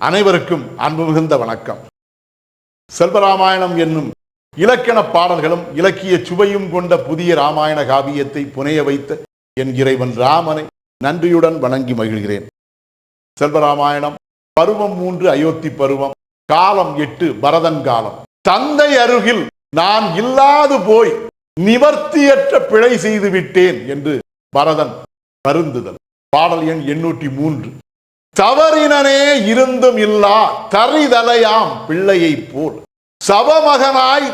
அனைவருக்கும் அன்பு மிகுந்த வணக்கம். செல்வராமாயணம் என்னும் இலக்கண பாடல்களும் இலக்கிய சுவையும் கொண்ட புதிய ராமாயண காவியத்தை புனைய வைத்த என் இறைவன் ராமனை நன்றியுடன் வணங்கி மகிழ்கிறேன். செல்வராமாயணம் பருவம் மூன்று அயோத்தி பருவம் காலம் எட்டு பரதன் காலம். தந்தை அருகில் நான் இல்லாது போய் நிவர்த்தியற்ற பிழை செய்து விட்டேன் என்று பரதன் வருந்துதல் பாடல் எண் எண்ணூற்றி மூன்று. தவறினனே இருந்தும் இல்லா தரிதலையாம் பிள்ளையைப் போல். சவமகனாய்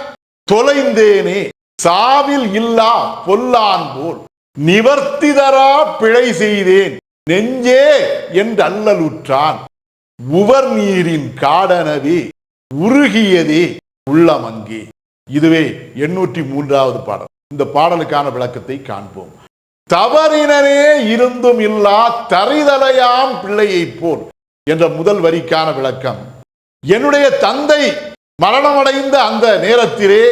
தொலைந்தேனே சாவில் இல்லா பொல்லான் போல். நிவர்த்திதரா பிழை செய்தேன் நெஞ்சே என்று அல்லலுற்றான் உவர் நீரின் காடனவே உருகியதே உள்ளமங்கே இதுவே எண்ணூற்றி மூன்றாவது பாடல். இந்த பாடலுக்கான விளக்கத்தை காண்போம். தவறினரே இருந்தும் இல்லா தரிதலையாம் பிள்ளையைப் போல் என்ற முதல் வரிக்கான விளக்கம். என்னுடைய தந்தை மரணமடைந்த அந்த நேரத்திலே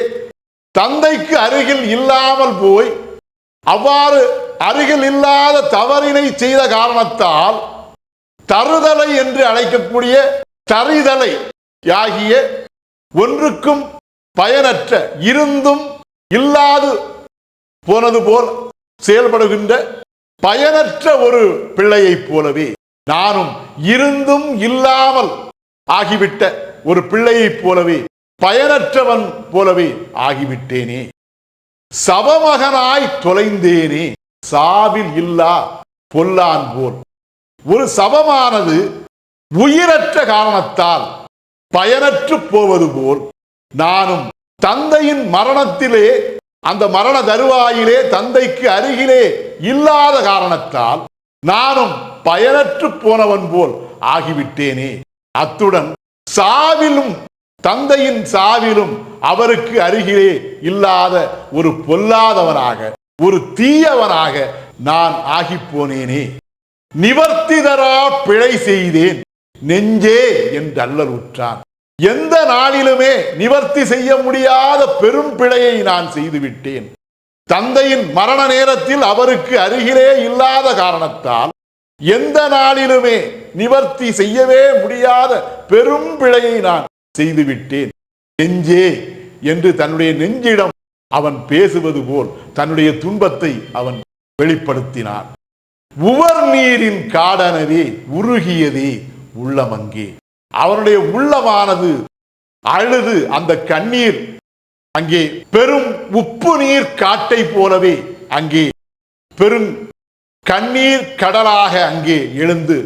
தந்தைக்கு அருகில் இல்லாமல் போய் அவ்வாறு அருகில் இல்லாத தவறினை செய்த காரணத்தால் தருதலை என்று அழைக்கக்கூடிய தரிதலை ஆகிய ஒன்றுக்கும் பயனற்ற இருந்தும் இல்லாது போனது போல் செயல்படுகின்ற பயனற்ற ஒரு பிள்ளையைப் போலவே நானும் இருந்தும் இல்லாமல் ஆகிவிட்ட ஒரு பிள்ளையைப் போலவே பயனற்றவன் போலவே ஆகிவிட்டேனே. சவமகனாய் தொலைந்தேனே சாவில் இல்லா பொல்லான் போல். ஒரு சவமானது உயிரற்ற காரணத்தால் பயனற்று போவது போல் நானும் தந்தையின் மரணத்திலே அந்த மரண தருவாயிலே தந்தைக்கு அருகிலே இல்லாத காரணத்தால் நானும் பயனற்று போனவன் போல் ஆகிவிட்டேனே. அத்துடன் சாவிலும் தந்தையின் சாவிலும் அவருக்கு அருகிலே இல்லாத ஒரு பொல்லாதவனாக ஒரு தீயவனாக நான் ஆகிப் போனேனே நிவர்த்திதரா பிழை செய்தேன் நெஞ்சே என்று அல்லலுற்றான் எந்த நாளிலுமே நிவர்த்தி செய்ய முடியாத பெரும் பிழையை நான் செய்துவிட்டேன். தந்தையின் மரண நேரத்தில் அவருக்கு அருகிலே இல்லாத காரணத்தால் எந்த நாளிலுமே நிவர்த்தி செய்யவே முடியாத பெரும் பிழையை நான் செய்துவிட்டேன். நெஞ்சே என்று தன்னுடைய நெஞ்சிடம் அவன் பேசுவது போல் தன்னுடைய துன்பத்தை அவன் வெளிப்படுத்தினான். உவர் நீரின் காடனவே உருகியதே உள்ளமங்கே அவனுடைய உள்ளமானது அழுது அந்த கண்ணீர். அங்கே பெரும் உப்பு நீர் காட்டை போலவே அங்கே பெரும் கண்ணீர் கடலாக அங்கே எழுந்து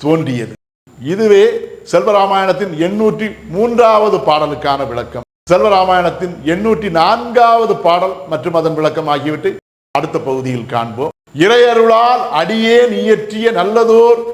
தோன்றியது. இதுவே செல்வராமாயணத்தின் எண்ணூற்றி மூன்றாவது பாடலுக்கான விளக்கம். செல்வராமாயணத்தின் எண்ணூற்றி நான்காவது பாடல் மற்றும் அதன் விளக்கம் ஆகியவற்றை அடுத்த பகுதியில் காண்போம். இறையருளால் அடியே நீயற்றிய நல்லதோர்